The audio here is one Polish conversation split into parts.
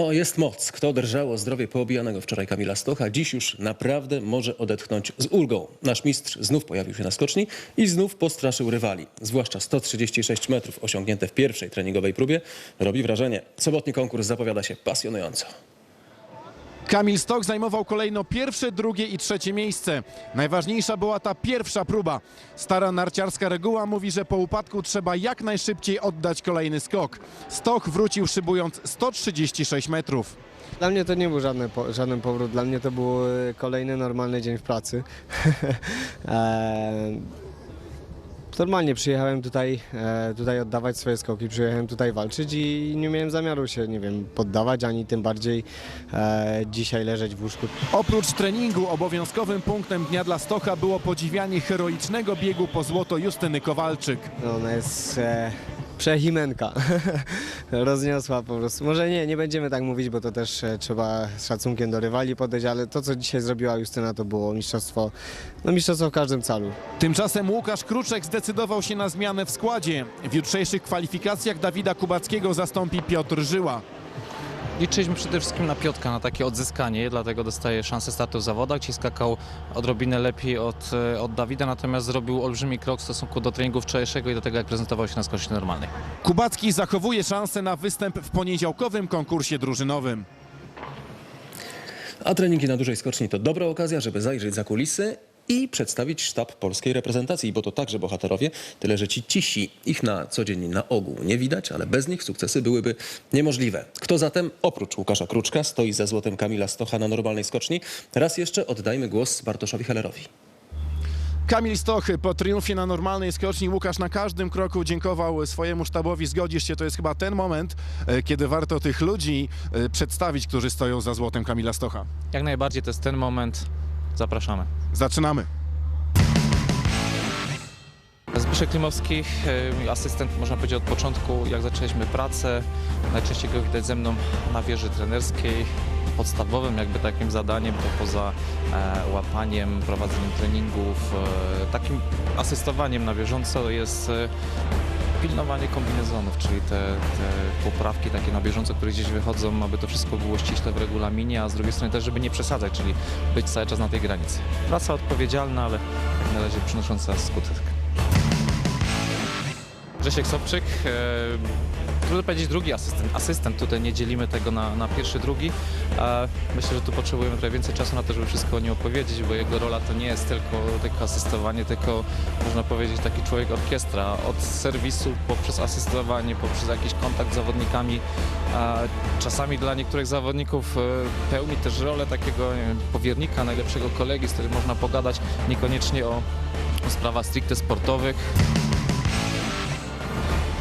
O, jest moc. Kto drżał o zdrowie poobijanego wczoraj Kamila Stocha, dziś już naprawdę może odetchnąć z ulgą. Nasz mistrz znów pojawił się na skoczni i znów postraszył rywali. Zwłaszcza 136 metrów osiągnięte w pierwszej treningowej próbie robi wrażenie. Sobotni konkurs zapowiada się pasjonująco. Kamil Stok zajmował kolejno pierwsze, drugie i trzecie miejsce. Najważniejsza była ta pierwsza próba. Stara narciarska reguła mówi, że po upadku trzeba jak najszybciej oddać kolejny skok. Stok wrócił szybując 136 metrów. Dla mnie to nie był żadny, żaden powrót, dla mnie to był e, kolejny normalny dzień w pracy. Eee, Normalnie przyjechałem tutaj, e, tutaj oddawać swoje skoki, przyjechałem tutaj walczyć i nie miałem zamiaru się, nie wiem, poddawać, ani tym bardziej e, dzisiaj leżeć w łóżku. Oprócz treningu obowiązkowym punktem dnia dla Stocha było podziwianie heroicznego biegu po złoto Justyny Kowalczyk. No, ona jest e, przehimenka. Rozniosła po prostu. Może nie, nie będziemy tak mówić, bo to też e, trzeba z szacunkiem do rywali podejść, ale to, co dzisiaj zrobiła Justyna, to było mistrzostwo, no mistrzostwo w każdym calu. Tymczasem Łukasz Kruczek zdecydował się na zmianę w składzie. W jutrzejszych kwalifikacjach Dawida Kubackiego zastąpi Piotr Żyła. Liczyliśmy przede wszystkim na Piotka, na takie odzyskanie, dlatego dostaje szansę startu w zawodach. Ci skakał odrobinę lepiej od, e, od Dawida, natomiast zrobił olbrzymi krok w stosunku do treningu wczorajszego i do tego, jak prezentował się na skoczni normalnej. Kubacki zachowuje szansę na występ w poniedziałkowym konkursie drużynowym. A treningi na dużej skoczni to dobra okazja, żeby zajrzeć za kulisy i przedstawić sztab polskiej reprezentacji, bo to także bohaterowie, tyle że ci cisi. Ich na co dzień na ogół nie widać, ale bez nich sukcesy byłyby niemożliwe. Kto zatem, oprócz Łukasza Kruczka, stoi za złotem Kamila Stocha na normalnej skoczni? Raz jeszcze oddajmy głos Bartoszowi Hellerowi. Kamil Stoch po triumfie na normalnej skoczni. Łukasz na każdym kroku dziękował swojemu sztabowi. Zgodzisz się, to jest chyba ten moment, e, kiedy warto tych ludzi e, przedstawić, którzy stoją za złotem Kamila Stocha. Jak najbardziej to jest ten moment. Zapraszamy. Zaczynamy. Zbyszek Klimowski, e, asystent można powiedzieć od początku, jak zaczęliśmy pracę. Najczęściej go widać ze mną na wieży trenerskiej. Podstawowym jakby takim zadaniem to poza e, łapaniem, prowadzeniem treningów, e, takim asystowaniem na bieżąco jest pilnowanie kombinezonów, czyli te, te poprawki takie na bieżąco, które gdzieś wychodzą, aby to wszystko było ściśle w regulaminie, a z drugiej strony też, żeby nie przesadzać, czyli być cały czas na tej granicy. Praca odpowiedzialna, ale jak na razie przynosząca skutek. Grzesiek Sobczyk, e, trudno powiedzieć drugi asystent. Asystent, tutaj nie dzielimy tego na, na pierwszy, drugi. Myślę, że tu potrzebujemy trochę więcej czasu na to, żeby wszystko o nim opowiedzieć, bo jego rola to nie jest tylko, tylko asystowanie, tylko można powiedzieć taki człowiek orkiestra. Od serwisu poprzez asystowanie, poprzez jakiś kontakt z zawodnikami. Czasami dla niektórych zawodników e, pełni też rolę takiego wiem, powiernika, najlepszego kolegi, z którym można pogadać niekoniecznie o, o sprawach stricte sportowych.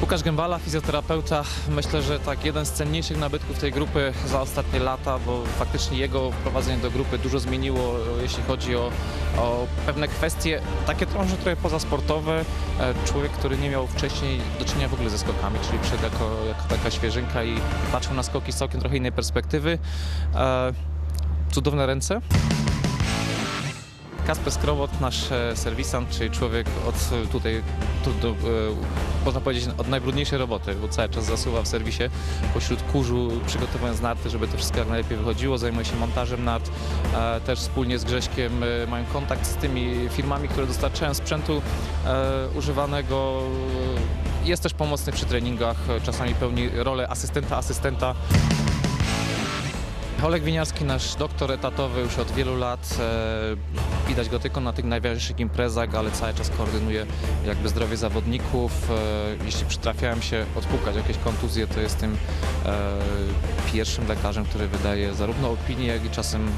Łukasz Gębala, fizjoterapeuta, myślę, że tak jeden z cenniejszych nabytków tej grupy za ostatnie lata, bo faktycznie jego wprowadzenie do grupy dużo zmieniło, jeśli chodzi o, o pewne kwestie, takie trochę, trochę pozasportowe. E, Człowiek, który nie miał wcześniej do czynienia w ogóle ze skokami, czyli przyszedł jako, jako taka świeżynka i patrzył na skoki z całkiem trochę innej perspektywy. E, Cudowne ręce. Kasper Skrobot, nasz e, serwisant, czyli człowiek od e, tutaj, tu, e, można powiedzieć, od najbrudniejszej roboty, bo cały czas zasuwa w serwisie pośród kurzu, przygotowując narty, żeby to wszystko jak najlepiej wychodziło, zajmuje się montażem nart, też wspólnie z Grześkiem mają kontakt z tymi firmami, które dostarczają sprzętu używanego. Jest też pomocny przy treningach, czasami pełni rolę asystenta, asystenta. Oleg Winiarski, nasz doktor etatowy już od wielu lat. E, widać go tylko na tych najważniejszych imprezach, ale cały czas koordynuje jakby zdrowie zawodników. E, jeśli przytrafiałem się odpukać jakieś kontuzje, to jest tym e, pierwszym lekarzem, który wydaje zarówno opinię, jak i czasem,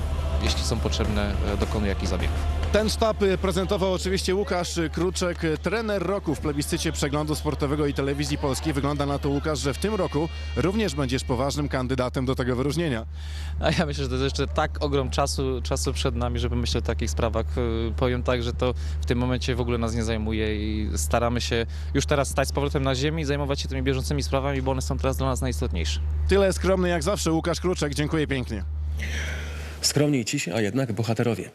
jeśli są potrzebne, e, dokonuje jakichś zabiegów. Ten sztab y, prezentował oczywiście Łukasz Kruczek, y, trener roku w plebiscycie przeglądu sportowego i telewizji polskiej. Wygląda na to, Łukasz, że w tym roku również będziesz poważnym kandydatem do tego wyróżnienia. A ja myślę, że to jest jeszcze tak ogrom czasu, czasu przed nami, żeby myśleć o takich sprawach. E, Powiem tak, że to w tym momencie w ogóle nas nie zajmuje i staramy się już teraz stać z powrotem na ziemi i zajmować się tymi bieżącymi sprawami, bo one są teraz dla nas najistotniejsze. Tyle skromny jak zawsze Łukasz Kruczek. Dziękuję pięknie. Skromni i cisi, a jednak bohaterowie.